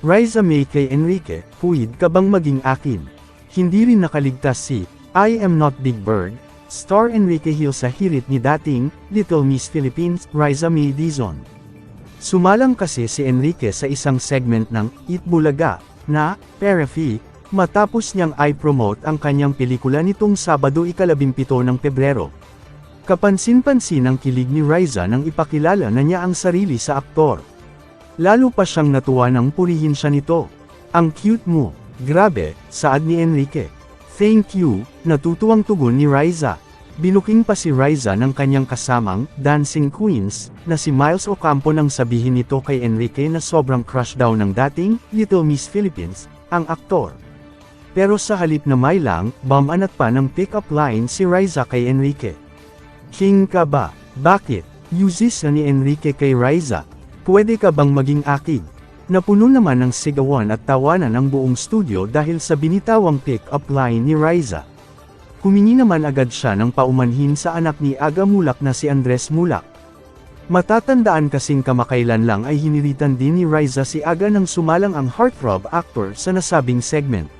Riza May kay Enrique, puwid ka bang maging akin? Hindi rin nakaligtas si I Am Not Big Bird, star Enrique Hill sa hirit ni dating Little Miss Philippines, Riza May Dizon. Sumalang kasi si Enrique sa isang segment ng Eat Bulaga na Parafi, matapos niyang i-promote ang kanyang pelikula nitong Sabado ikalabimpito ng Pebrero. Kapansin-pansin ang kilig ni Riza nang ipakilala na niya ang sarili sa aktor. Lalo pa siyang natuwa nang purihin siya nito. Ang cute mo. Grabe, saad ni Enrique. Thank you, natutuwang tugon ni Riza. Binuking pa si Riza ng kanyang kasamang, Dancing Queens, na si Miles Ocampo nang sabihin nito kay Enrique na sobrang crush daw ng dating, Little Miss Philippines, ang aktor. Pero sa halip na may lang, bamanat pa ng pick-up line si Riza kay Enrique. King ka ba? Bakit? Uses na ni Enrique kay Riza. Pwede ka bang maging akid? Napuno naman ng sigawan at tawanan ang buong studio dahil sa binitawang pick-up line ni Riza. Humingi naman agad siya ng paumanhin sa anak ni Aga Mulak na si Andres Mulak. Matatandaan kasing kamakailan lang ay hinilitan din ni Riza si Aga nang sumalang ang heartthrob actor sa nasabing segment.